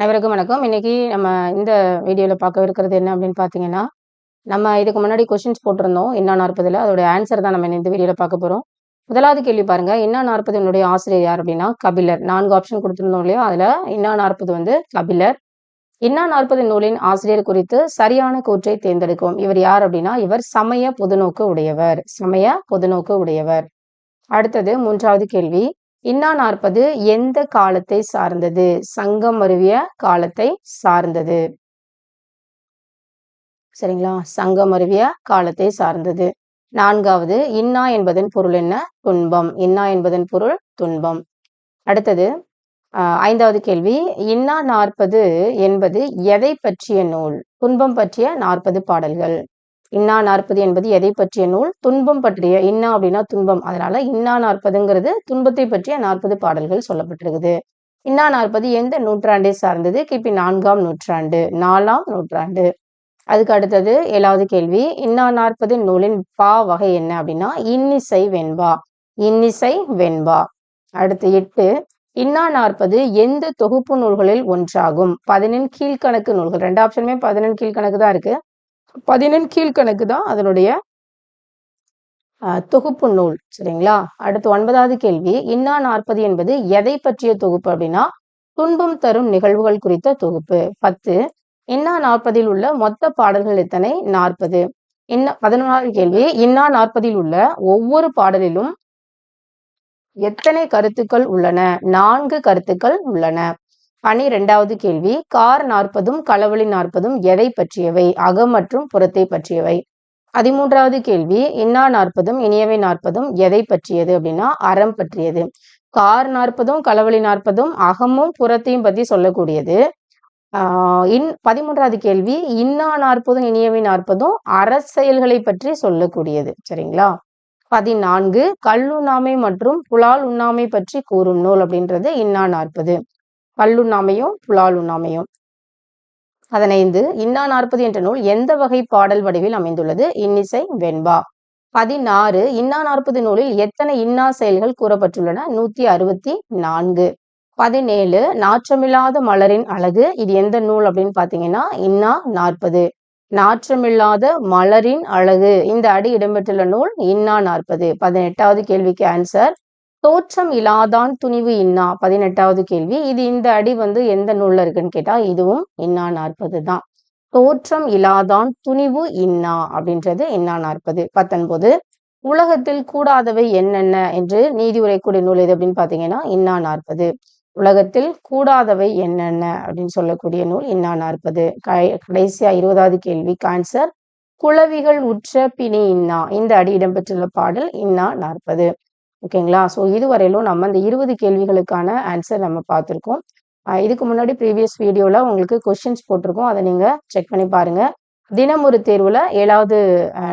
அனைவருக்கும் வணக்கம். இன்னைக்கு நம்ம இந்த வீடியோவில் பார்க்க இருக்கிறது என்ன அப்படின்னு பார்த்தீங்கன்னா நம்ம இதுக்கு முன்னாடி கொஷின்ஸ் போட்டிருந்தோம். என்ன நாற்பதுல. அதோட ஆன்சர் தான் நம்ம இந்த வீடியோவில் பார்க்க போகிறோம் முதலாவது கேள்வி பாருங்க. இன்னா நாற்பதுனுடைய ஆசிரியர் யார் அப்படின்னா கபிலர். நான்கு ஆப்ஷன் கொடுத்துருந்தோம் இல்லையா? அதில் இன்னா நாற்பது வந்து கபிலர். இன்னா நாற்பது நூலின் ஆசிரியர் குறித்து சரியான கூற்றை தேர்ந்தெடுக்கும். இவர் யார் அப்படின்னா இவர் சமய பொதுநோக்கு உடையவர். சமய பொதுநோக்கு உடையவர். அடுத்தது மூன்றாவது கேள்வி. இன்னா நாற்பது எந்த காலத்தை சார்ந்தது? சங்கம் அருவிய காலத்தை சார்ந்தது. சரிங்களா? சங்கம் அருவிய காலத்தை சார்ந்தது. நான்காவது இன்னா என்பதன் பொருள் என்ன? துன்பம். இன்னா என்பதன் பொருள் துன்பம். அடுத்தது ஐந்தாவது கேள்வி. இன்னா நாற்பது என்பது எதை பற்றிய நூல்? துன்பம் பற்றிய நாற்பது பாடல்கள். இன்னா நாற்பது என்பது எதை பற்றிய நூல்? துன்பம் பற்றிய இன்னா அப்படின்னா துன்பம். அதனால இன்னா நாற்பதுங்கிறது துன்பத்தை பற்றிய நாற்பது பாடல்கள் சொல்லப்பட்டிருக்குது. இன்னா நாற்பது எந்த நூற்றாண்டை சார்ந்தது? கிபி நான்காம் நூற்றாண்டு நாலாம் நூற்றாண்டு. அதுக்கு அடுத்தது ஏழாவது கேள்வி. இன்னா நாற்பது நூலின் பா வகை என்ன அப்படின்னா இன்னிசை வெண்பா. இன்னிசை வெண்பா. அடுத்து எட்டு. இன்னா நாற்பது எந்த தொகுப்பு நூல்களில் ஒன்றாகும்? பதினெண் கீழ்கணக்கு நூல்கள். ரெண்டு ஆப்ஷனுமே பதினெண் கீழ்கணக்கு தான் இருக்கு. பதினெண் கீழ்கணக்கு தான் அதனுடைய தொகுப்பு நூல் சரிங்களா? அடுத்து ஒன்பதாவது கேள்வி. இன்னா நாற்பது என்பது எதை பற்றிய தொகுப்பு அப்படின்னா துன்பம் தரும் நிகழ்வுகள் குறித்த தொகுப்பு. பத்து. இன்னா நாற்பதில் உள்ள மொத்த பாடல்கள் எத்தனை? நாற்பது. இன்ன பதினொன்றாவது கேள்வி. இன்னா நாற்பதில் உள்ள ஒவ்வொரு பாடலிலும் எத்தனை கருத்துக்கள் உள்ளன? நான்கு கருத்துக்கள் உள்ளன. பனிரெண்டாவது கேள்வி கார் நாற்பதும் களவழி நாற்பதும் எதை பற்றியவை? அகம் மற்றும் புறத்தை பற்றியவை. பதிமூன்றாவது கேள்வி இன்னா நாற்பதும் இனியவை நாற்பதும் எதை பற்றியது அப்படின்னா அறம் பற்றியது. கார் நாற்பதும் களவழி நாற்பதும் அகமும் புறத்தையும் பத்தி சொல்லக்கூடியது. ஆஹ் இன் பதிமூன்றாவது கேள்வி இன்னா நாற்பதும் இனியவை நாற்பதும் அரசியல்களை பற்றி சொல்லக்கூடியது. சரிங்களா? பதினான்கு கல்லுண்ணாமை மற்றும் புலால் உண்ணாமை பற்றி கூறும் நூல் அப்படின்றது இன்னா நாற்பது. கல்லுண்ணாமையும் புலால் பதினைந்து இன்னா நாற்பது என்ற நூல் எந்த வகை பாடல் வடிவில் அமைந்துள்ளது? இன்னிசை வெண்பா. பதினாறு இன்னா நாற்பது நூலில் எத்தனை இன்னா செயல்கள் கூறப்பட்டுள்ளன? நூத்தி அறுபத்தி நான்கு. பதினேழு நாற்றமில்லாத மலரின் அழகு. இது எந்த நூல் அப்படின்னு பாத்தீங்கன்னா இன்னா நாற்பது. நாற்றமில்லாத மலரின் அழகு. இந்த அடி இடம்பெற்றுள்ள நூல் இன்னா நாற்பது. பதினெட்டாவது கேள்விக்கு ஆன்சர் தோற்றம் இலாதான் துணிவு இன்னா? பதினெட்டாவது கேள்வி. இது இந்த அடி வந்து எந்த நூல்ல இருக்குன்னு கேட்டா இதுவும் இன்னா நாற்பது தான். தோற்றம் இலாதான் துணிவு இன்னா? அப்படின்றது இன்னா நாற்பது. பத்தொன்பது உலகத்தில் கூடாதவை என்னென்ன? என்று நீதி உரைக்கூடிய நூல் எது அப்படின்னு பாத்தீங்கன்னா இன்னா நாற்பது. உலகத்தில் கூடாதவை என்னென்ன? அப்படின்னு சொல்லக்கூடிய நூல் இன்னா நாற்பது. கடைசியா இருபதாவது கேள்வி கான்சர் குளவிகள் உற்ற பிணி இன்னா? இந்த அடி இடம்பெற்றுள்ள பாடல் இன்னா நாற்பது. ஓகேங்களா? ஸோ இதுவரையிலும் நம்ம இந்த இருபது கேள்விகளுக்கான ஆன்சர் நம்ம பார்த்துருக்கோம். இதுக்கு முன்னாடி ப்ரீவியஸ் வீடியோவில் உங்களுக்கு கொஷின்ஸ் போட்டிருக்கோம். அதை நீங்கள் செக் பண்ணி பாருங்க. தினம் ஒரு தேர்வில் ஏழாவது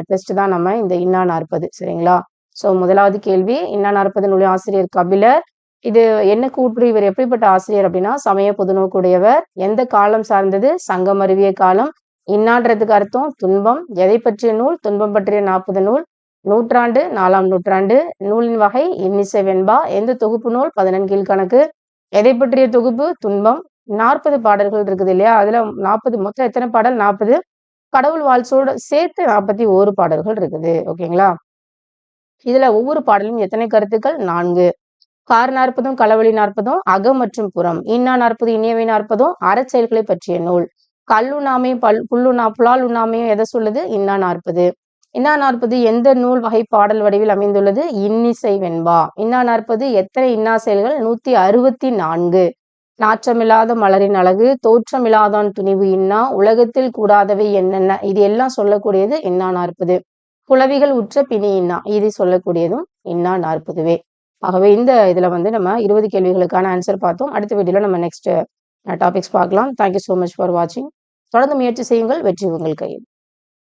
டெஸ்ட் தான் நம்ம இந்த இன்னா நாற்பது சரிங்களா? ஸோ முதலாவது கேள்வி இன்னா நாற்பதுனுடைய ஆசிரியர் கபிலர். இது என்ன கூற்று? இவர் எப்படிப்பட்ட ஆசிரியர் அப்படின்னா சமய பொதுநோக்குடையவர். எந்த காலம் சார்ந்தது? சங்கம் அருவிய காலம். இன்னான்றதுக்கு அர்த்தம் துன்பம். எதை பற்றிய நூல்? துன்பம் பற்றிய நாற்பது நூல். நூற்றாண்டு நாலாம் நூற்றாண்டு நூலின் வகை இன்னிசை வெண்பா எந்த தொகுப்பு நூல்? பதினெண்கீழ் கணக்கு எதை பற்றிய தொகுப்பு? துன்பம். நாற்பது பாடல்கள் இருக்குது இல்லையா? அதுல நாற்பது மொத்தம் எத்தனை பாடல்? நாற்பது. கடவுள் வாழ்ச்சோட சேர்த்து நாற்பத்தி ஓரு பாடல்கள் இருக்குது. ஓகேங்களா? இதுல ஒவ்வொரு பாடலும் எத்தனை கருத்துக்கள்? நான்கு. கார் நாற்பதும் களவழி நாற்பதும் அகம் மற்றும் புறம். இன்னா நாற்பது இனியவை நாற்பதும் அறச்செயல்களை பற்றிய நூல். கல்லுண்ணாமையும் பல் புல்லுண்ணா புலால் உண்ணாமையும் எதை சொல்லுது? இன்னா நாற்பது. இன்னா நாற்பது எந்த நூல் வகை பாடல் வடிவில் அமைந்துள்ளது? இன்னிசை வெண்பா. இன்னா நாற்பது எத்தனை இன்னா செயல்கள் நூத்தி அறுபத்தி நான்கு. நாற்றமில்லாத மலரின் அழகு தோற்றமில்லாதான் துணிவு இன்னா உலகத்தில் கூடாதவை என்னென்ன? இது எல்லாம் சொல்லக்கூடியது இன்னா நாற்பது புலவிகள் உற்ற பிணி இன்னா இது சொல்லக்கூடியதும் இன்னா நாற்பதுவே ஆகவே இந்த இதுல வந்து நம்ம இருபது கேள்விகளுக்கான ஆன்சர் பார்த்தோம். அடுத்த வீடியோல நம்ம நெக்ஸ்ட் டாபிக்ஸ் பார்க்கலாம். Thank you so much for வாட்சிங் தொடர்ந்து முயற்சி செய்யுங்கள். வெற்றி உங்கள் கையில்.